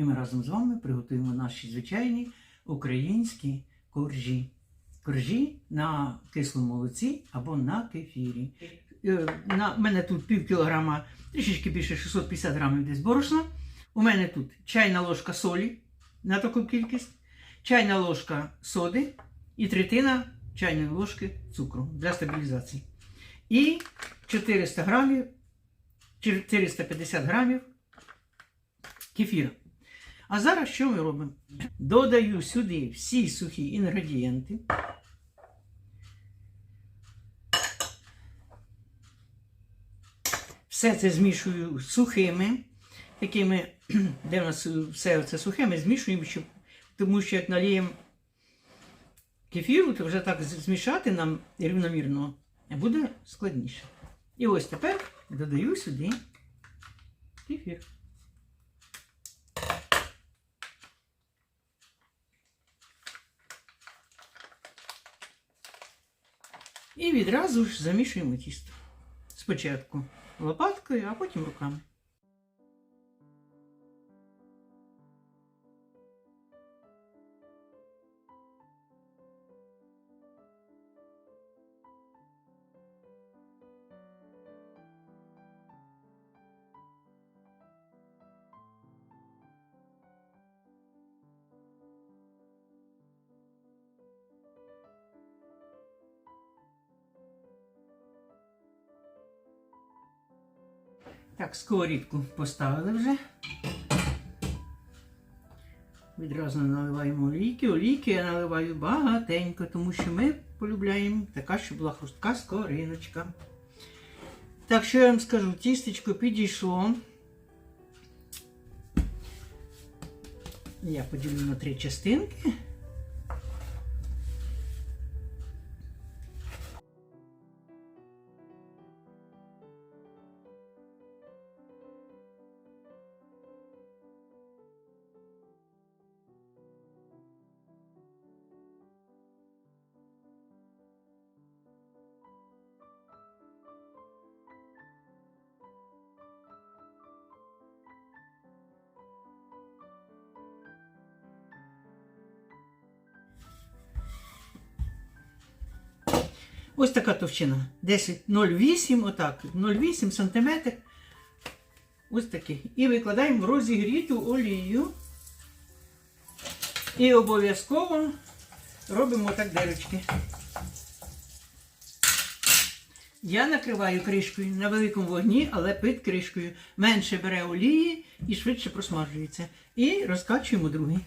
і ми разом з вами приготуємо наші звичайні українські коржі. Коржі на кислому молоці або на кефірі. Е, На в мене тут пів кілограма, трішечки більше 650 грамів десь борошна. У мене тут чайна ложка солі на таку кількість, чайна ложка соди і третина чайної ложки цукру для стабілізації. І 400 грамів, 450 грамів кефіру. А зараз що ми робимо? Додаю сюди всі сухі інгредієнти. Все це змішую сухими, такими, де в нас все це сухе, ми змішуємо, щоб, тому що як наліємо кефіру, то вже так змішати нам рівномірно буде складніше. І ось тепер додаю сюди кефір. І відразу ж замішуємо тісто. Спочатку лопаткою, а потім руками. Так, сковорідку поставили вже. Відразу наливаємо олійки. Олійки я наливаю багатенько, тому що ми полюбляємо така, щоб була хрустка скориночка. Так, що я вам скажу, тістечко підійшло. Я поділю на три частинки. Ось така товщина. 10 0,8, отак, 0,8 см. Ось такий. І викладаємо в розігріту олію. І обов'язково робимо так дирочки. Я накриваю кришкою на великому вогні, але під кришкою. Менше бере олії і швидше просмажується. І розкачуємо другий.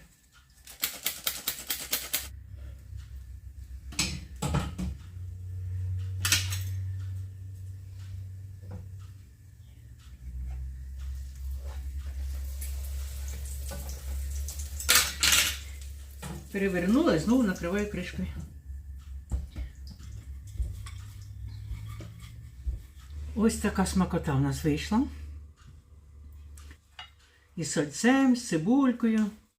Перевернула і знову накриваю кришкою. Ось така смакота в нас вийшла. І з сальцем, з цибулькою.